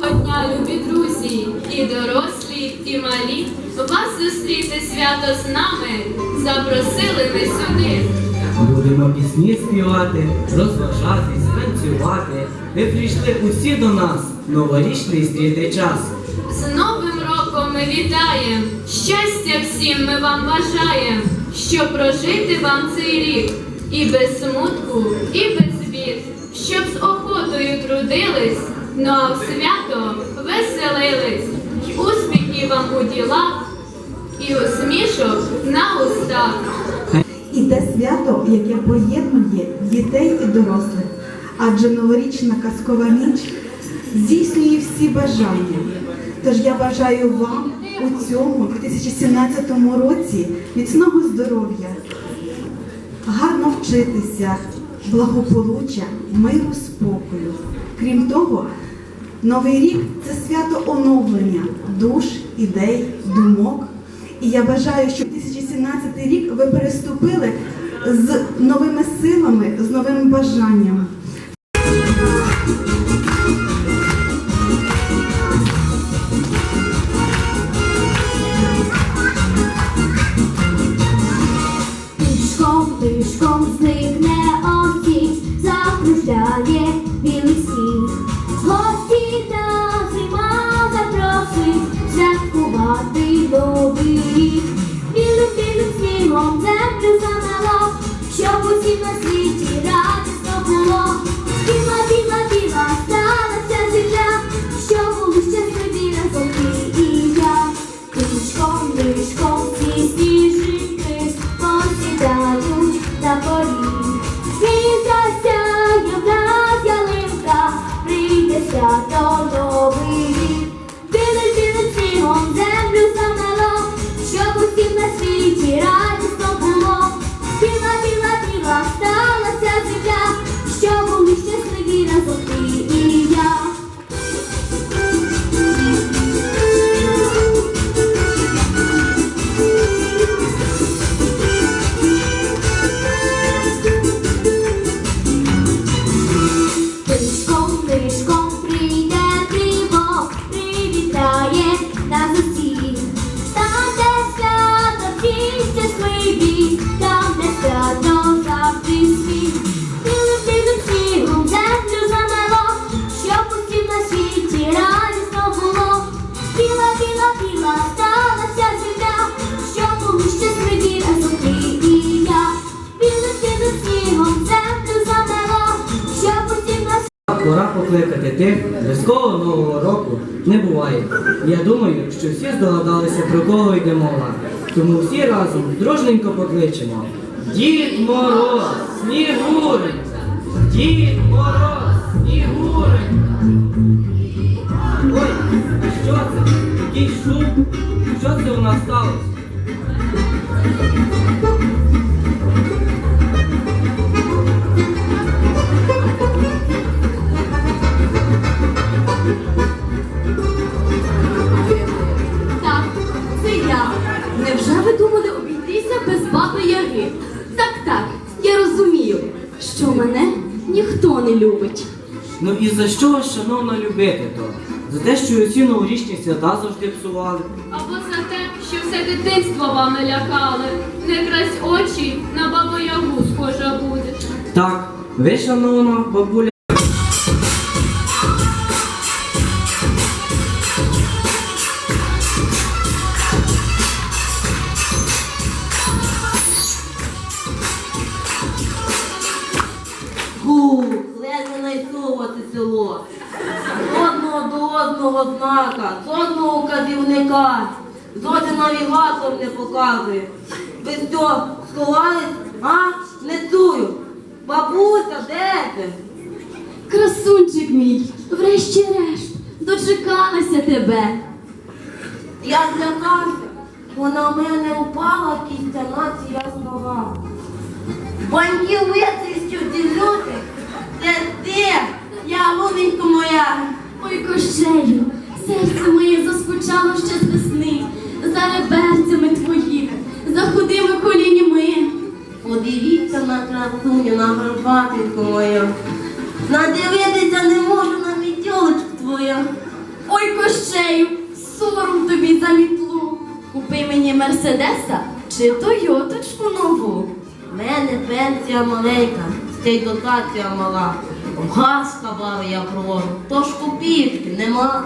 Доброго дня, любі друзі, і дорослі, і малі. Вас зустріти свято з нами. Запросили ми сюди. Будемо пісні співати, розважатись, танцювати. Ви прийшли усі до нас, новорічний стріти час. З Новим роком ми вітаємо. Щастя всім ми вам бажаємо, щоб прожити вам цей рік. І без смутку, і без бід, щоб з охотою трудились, а в свято веселились. Успіхів вам у ділах, і усмішок на устах. І те свято, яке поєднує дітей і дорослих. Адже новорічна казкова ніч здійснює всі бажання. Тож я бажаю вам у цьому 2017 році міцного здоров'я, гарно вчитися, благополуччя, миру, спокою. Крім того, Новий рік це свято оновлення душ, ідей, думок. І я бажаю, щоб 2017 рік ви переступили з новими силами, з новими бажаннями. Нас покликати тих, без кого нового року не буває. Я думаю, що всі здогадалися, про кого йде мова. Тому всі разом дружненько покличемо. Дід Мороз, Снігуренька! Дід Мороз, Снігуренька! Ой, що це? Який шум? Що це у нас сталося? Яги? Так, так, я розумію, що мене ніхто не любить. Ну і за що вас, шановна, любити то? За те, що усі новорічні свята завжди псували. Або за те, що все дитинство вами лякали. Не крась очі, на бабу ягу схожа буде. Так, ви, шановна бабуля. Навігатор не показує. Ви що, сховались? А? Не чую. Бабуся, де ти? Красунчик мій, врешті-решт, дочекалася тебе. Я злякався, бо на мене упала кістяна ця нога. Витріщив ті люди. Це ти, я луненько моя. Ой, кощею, серце моє заскучало ще з весни, за реберцями твоїми, за худими колінями. Подивіться на красуню, на горбатинку мою. Надивитися не можу на мітьолочку твою. Ой, кощею, сором тобі за мітлу. Купи мені Мерседеса чи Тойоточку нову. У мене пенсія маленька, ще й дотація мала. Газ хабару я провожу, тож копійки нема.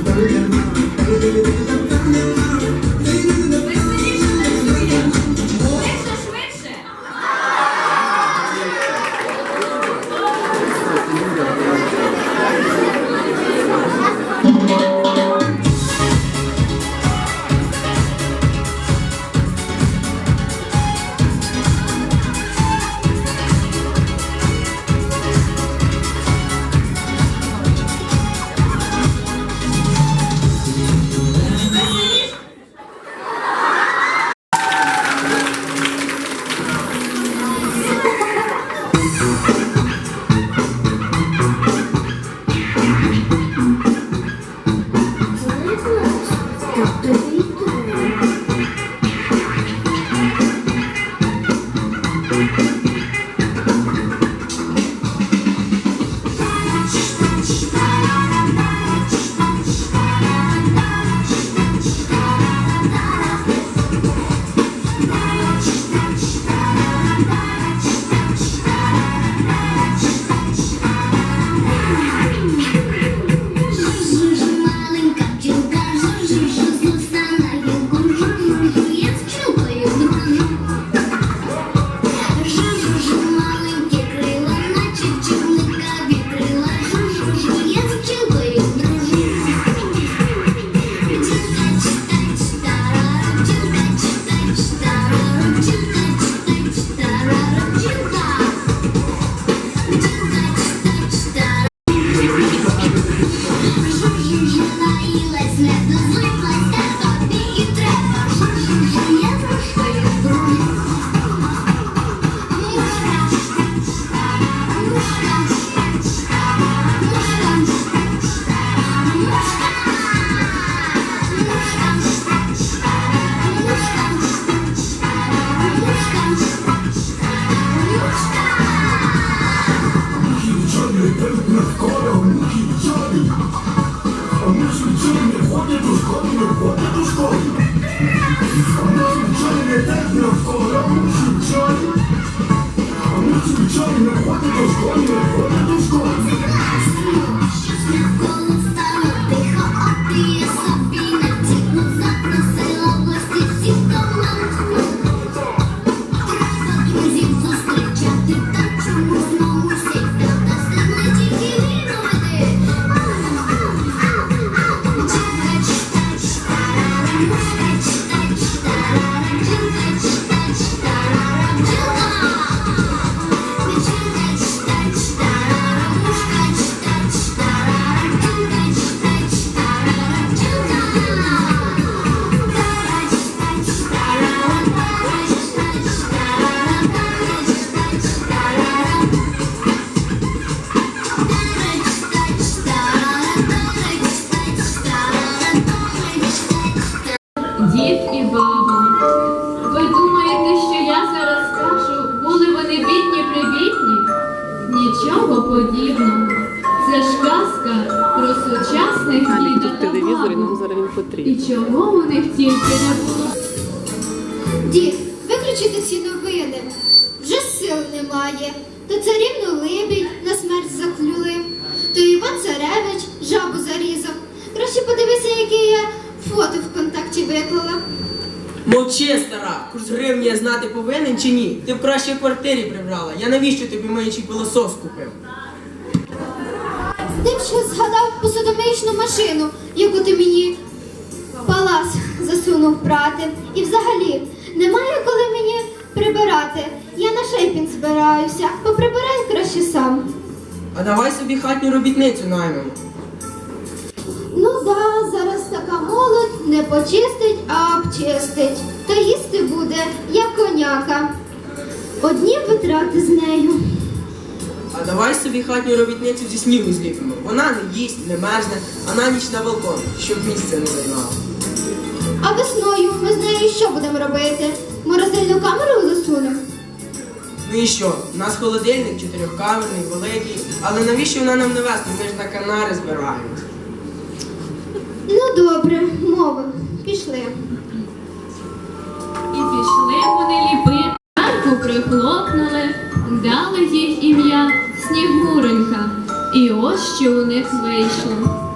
version Мовчи, стара, курс гривні я знати повинен чи ні? Ти в кращій квартирі прибрала. Я навіщо тобі миючий пилосос купив? З тим, що згадав посудомиючну машину, яку ти мені палац засунув брати. І взагалі, немає коли мені прибирати. Я на шейпінг збираюся. Поприбирай краще сам. А давай собі хатню робітницю наймемо. Ну да, зараз така молодь не почистить, а обчистить. Та їсти буде, як коняка. Одні витрати з нею. А давай собі хатню робітницю зі снігу зліпимо. Вона не їсть, не мерзне, а на ніч на балкон, щоб місце не займало. А весною ми з нею що будемо робити? Морозильну камеру засунемо? Ну і що? У нас холодильник чотирьохкамерний, великий, але навіщо вона нам не вести? Ми ж на канари збираємось. Ну добре, мови. Пішли. І пішли вони ліпи, Марку прихлопнули, дали їй ім'я Снігуренька. І ось що у них вийшло.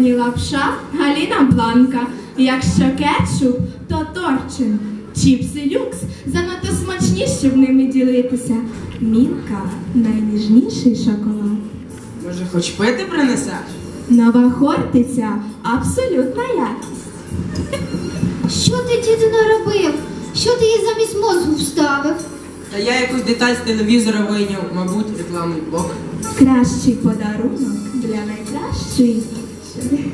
Сьогодні лапша Галіна Бланка. Якщо кетчуп, то торчин. Чіпси люкс занадто смачні, щоб ними ділитися. Мінка найніжніший шоколад. Може, хоч пити принесеш? Нова хортиця абсолютна якість. Що ти, діду, наробив? Що ти їй замість мозгу вставив? Та я якусь деталь з телевізора вийняв, мабуть, рекламний блок. Кращий подарунок для найкращої дівчини.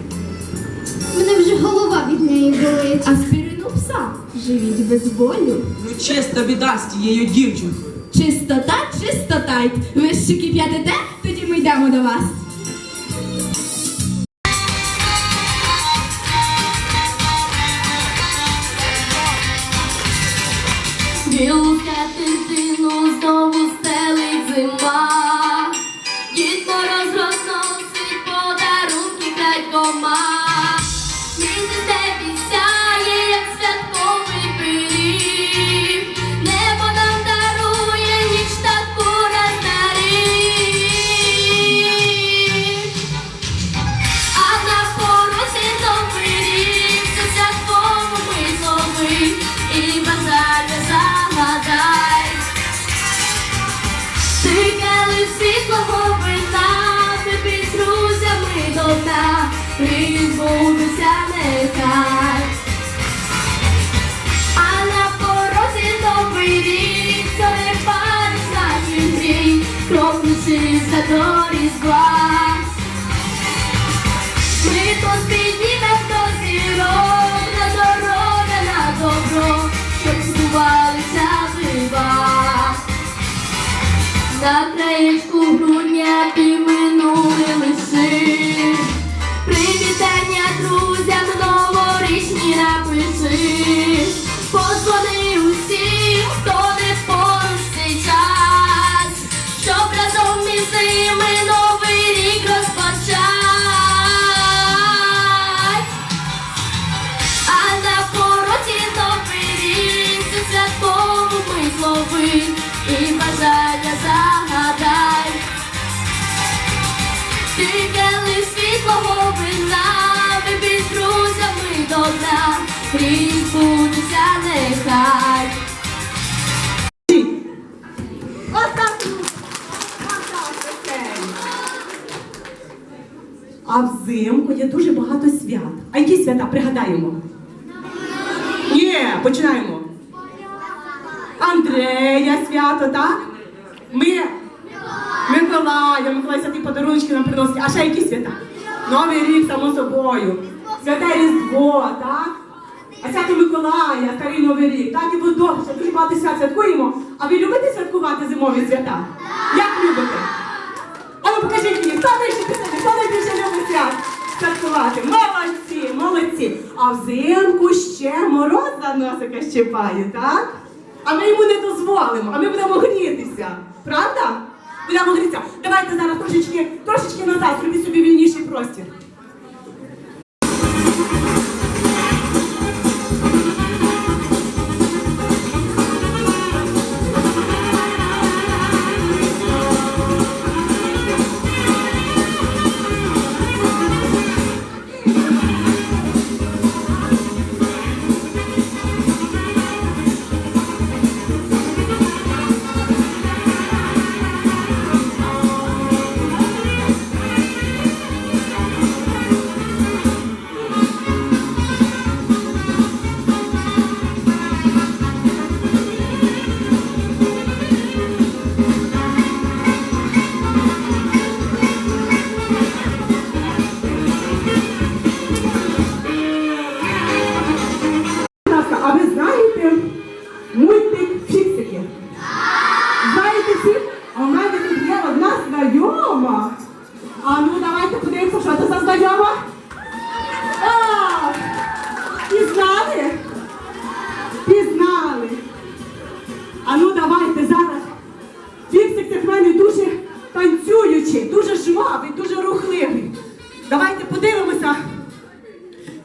Мене вже голова від неї болить. Аспірину пса. Живіть без болю. Ну чисто віддасть тією дівчинкою. Чистота, чистота. Ви що кип'ятите? Тоді ми йдемо до вас. На краєчку друзями до дна, нехай. А взимку є дуже багато свят. А які свята пригадаємо? Ні, починаємо. Андрея свято, так? Ми Миколая, Миколай святий подарунки нам приносить. А ще які свята? Новий рік, само собою. Святе Різдво, так? А свято Миколая, старий Новий рік. Так і водохреща, дуже багато свят святкуємо. А ви любите святкувати зимові свята? Як любите? А ну покажіть мені, хто найбільше хто найбільше любить свят святкувати? Молодці, молодці. А взимку ще мороз за носика щипає, так? А ми йому не дозволимо, а ми будемо грітися. Правда? Біля мудреця. Давайте зараз трошечки, трошечки назад, зробіть собі вільніший простір.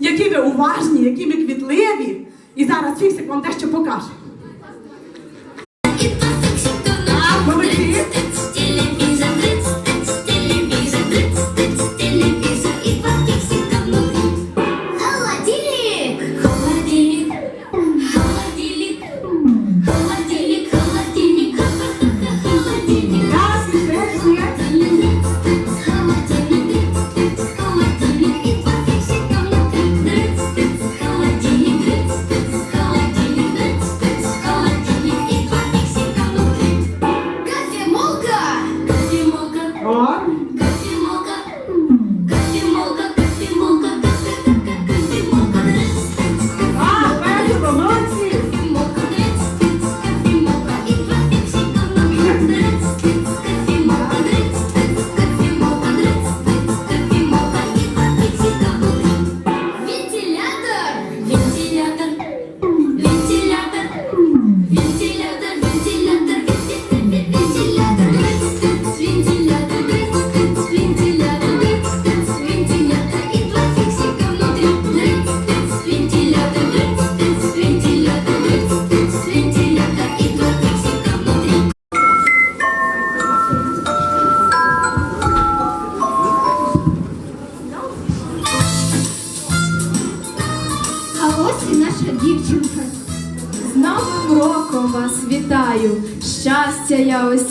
Які ви уважні, які ви квітливі. І зараз Фіксик вам дещо покаже. Молодці.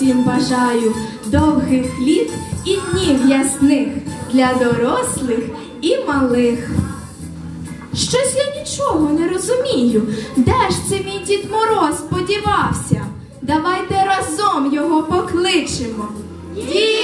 Усім бажаю, довгих літ і днів ясних для дорослих і малих. Щось я нічого не розумію. Де ж це мій Дід Мороз подівався? Давайте разом його покличемо. Дід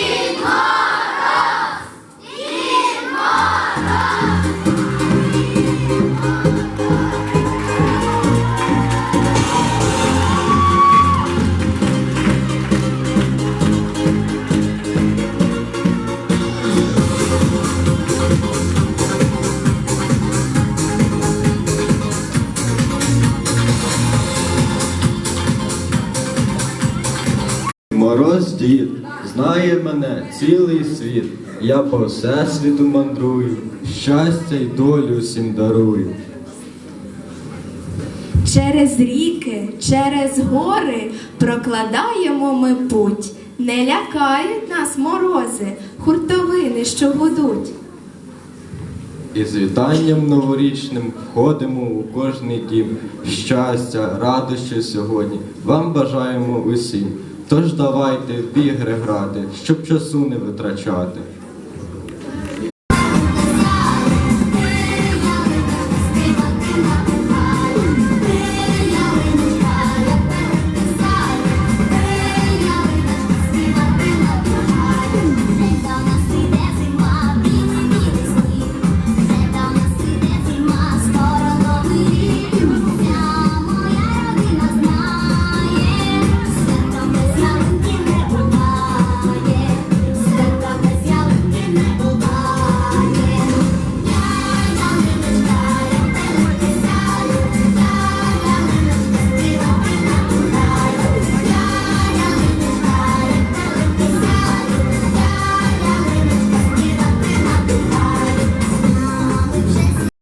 Мороз знає мене цілий світ. Я по всесвіту мандрую, щастя й долю всім дарую. Через ріки, через гори прокладаємо ми путь. Не лякають нас морози, хуртовини, що гудуть. І з вітанням новорічним входимо у кожний дім. Щастя, радощі сьогодні вам бажаємо усім. Тож давайте в ігри грати, щоб часу не витрачати.